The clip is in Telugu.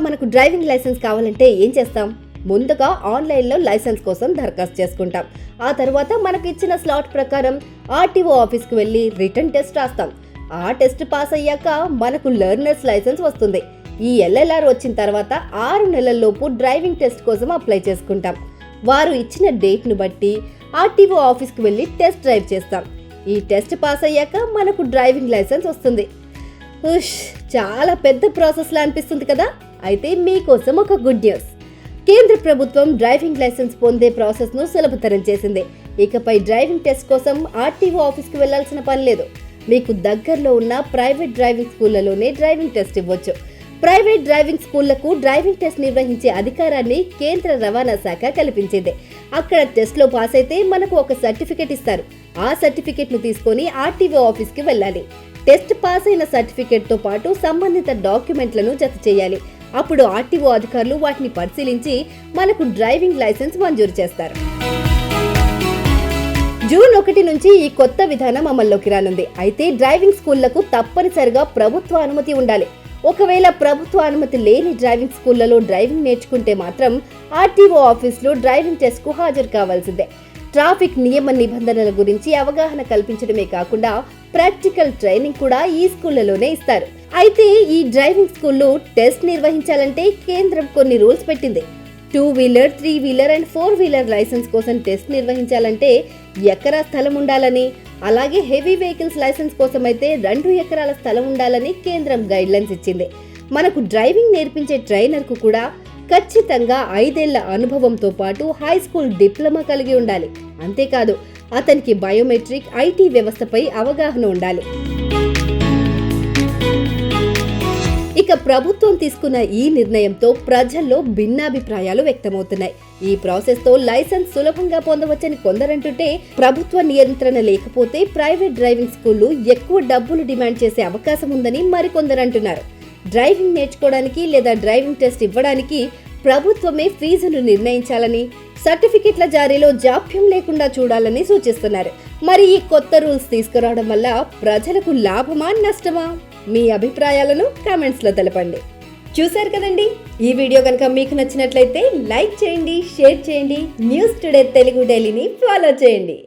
మనకు డ్రైవింగ్ లైసెన్స్ కావాలంటే ఏం చేస్తాం? ముందుగా ఆన్లైన్లో లైసెన్స్ కోసం దరఖాస్తు చేసుకుంటాం. ఆ తర్వాత మనకు ఇచ్చిన స్లాట్ ప్రకారం ఆర్టీఓ ఆఫీస్కి వెళ్ళి రిటర్న్ టెస్ట్ రాస్తాం. ఆ టెస్ట్ పాస్ అయ్యాక మనకు లెర్నర్స్ లైసెన్స్ వస్తుంది. ఈ ఎల్ఎల్ఆర్ వచ్చిన తర్వాత ఆరు నెలల్లోపు డ్రైవింగ్ టెస్ట్ కోసం అప్లై చేసుకుంటాం. వారు ఇచ్చిన డేట్ను బట్టి ఆర్టీఓ ఆఫీస్కి వెళ్ళి టెస్ట్ డ్రైవ్ చేస్తాం. ఈ టెస్ట్ పాస్ అయ్యాక మనకు డ్రైవింగ్ లైసెన్స్ వస్తుంది. ఉష్ చాలా పెద్ద ప్రాసెస్లా అనిపిస్తుంది కదా? అయితే మీకోసం ఒక గుడ్ న్యూస్ కేంద్ర ప్రభుత్వం డ్రైవింగ్ లైసెన్స్ పొందే ప్రాసెస్ను సులభతరం చేసింది. ఇకపై డ్రైవింగ్ టెస్ట్ కోసం ఆర్టీఓ ఆఫీస్కి వెళ్ళాల్సిన పని లేదు. మీకు దగ్గరలో ఉన్న ప్రైవేట్ డ్రైవింగ్ స్కూళ్ళలోనే డ్రైవింగ్ టెస్ట్ ఇవ్వచ్చు. ప్రైవేట్ డ్రైవింగ్ స్కూళ్ళకు డ్రైవింగ్ టెస్ట్ నిర్వహించే అధికారాన్ని కేంద్ర రవాణా శాఖ కల్పించింది. అక్కడ టెస్ట్లో పాస్ అయితే మనకు ఒక సర్టిఫికెట్ ఇస్తారు. ఆ సర్టిఫికేట్ను తీసుకొని ఆర్టీఓ ఆఫీస్కి వెళ్ళాలి. టెస్ట్ పాస్ అయిన సర్టిఫికెట్తో పాటు సంబంధిత డాక్యుమెంట్లను జత చేయాలి. అప్పుడు ఆర్టీఓ అధికారులు వాటిని పరిశీలించి మనకు డ్రైవింగ్ లైసెన్స్ మంజూరు చేస్తారు. జూన్ ఒకటి నుంచి ఈ కొత్త విధానం అమల్లోకి రానుంది. అయితే డ్రైవింగ్ స్కూళ్ళకు తప్పనిసరిగా ప్రభుత్వ అనుమతి ఉండాలి. ఒకవేళ ప్రభుత్వ అనుమతి లేని డ్రైవింగ్ స్కూళ్ళలో డ్రైవింగ్ నేర్చుకుంటే మాత్రం ఆర్టీఓ ఆఫీస్లో డ్రైవింగ్ టెస్ట్కు హాజరు కావాల్సిందే. ట్రాఫిక్ నియమ నిబంధనల గురించి అవగాహన కల్పించడమే కాకుండా ప్రాక్టికల్ ట్రైనింగ్ కూడా ఈ స్కూళ్ళలోనే ఇస్తారు. అయితే ఈ డ్రైవింగ్ స్కూల్లో టెస్ట్ నిర్వహించాలంటే కేంద్రం కొన్ని రూల్స్ పెట్టింది. Two wheeler three wheeler and four wheeler license కోసం టెస్ట్ నిర్వహించాలంటే ఎకరా స్థలం ఉండాలని అలాగే హెవీ వెహికల్స్ లైసెన్స్ కోసం అయితే రెండు ఎకరాల స్థలం ఉండాలని కేంద్రం గైడ్లైన్స్ ఇచ్చింది. మనకు డ్రైవింగ్ నేర్పించే ట్రైనర్కు కూడా ఖచ్చితంగా ఐదేళ్ళ అనుభవంతో పాటు హై స్కూల్ డిప్లొమా కలిగి ఉండాలి. అంతేకాదు అతనికి బయోమెట్రిక్ ఐటీ వ్యవస్థపై అవగాహన ఉండాలి. ఇక ప్రభుత్వం తీసుకున్న ఈ నిర్ణయంతో ప్రజల్లో భిన్నాభిప్రాయాలు వ్యక్తమవుతున్నాయి. ఈ ప్రాసెస్తో లైసెన్స్ సులభంగా పొందవచ్చని కొందరంటుంటే ప్రభుత్వ నియంత్రణ లేకపోతే ప్రైవేట్ డ్రైవింగ్ స్కూళ్ళు ఎక్కువ డబ్బులు డిమాండ్ చేసే అవకాశం ఉందని మరికొందరు అంటున్నారు డ్రైవింగ్ నేర్చుకోవడానికి లేదా డ్రైవింగ్ టెస్ట్ ఇవ్వడానికి ప్రభుత్వమే ఫీజును నిర్ణయించాలని సర్టిఫికెట్ల జారీలో జాప్యం లేకుండా చూడాలని సూచిస్తున్నారు. మరి ఈ కొత్త రూల్స్ తీసుకురావడం వల్ల ప్రజలకు లాభమా నష్టమా? మీ అభిప్రాయాలను కామెంట్స్లో తెలపండి. చూశారు కదండి? ఈ వీడియో కనుక మీకు నచ్చినట్లయితే లైక్ చేయండి షేర్ చేయండి న్యూస్ టుడే తెలుగు డైలీని ఫాలో చేయండి.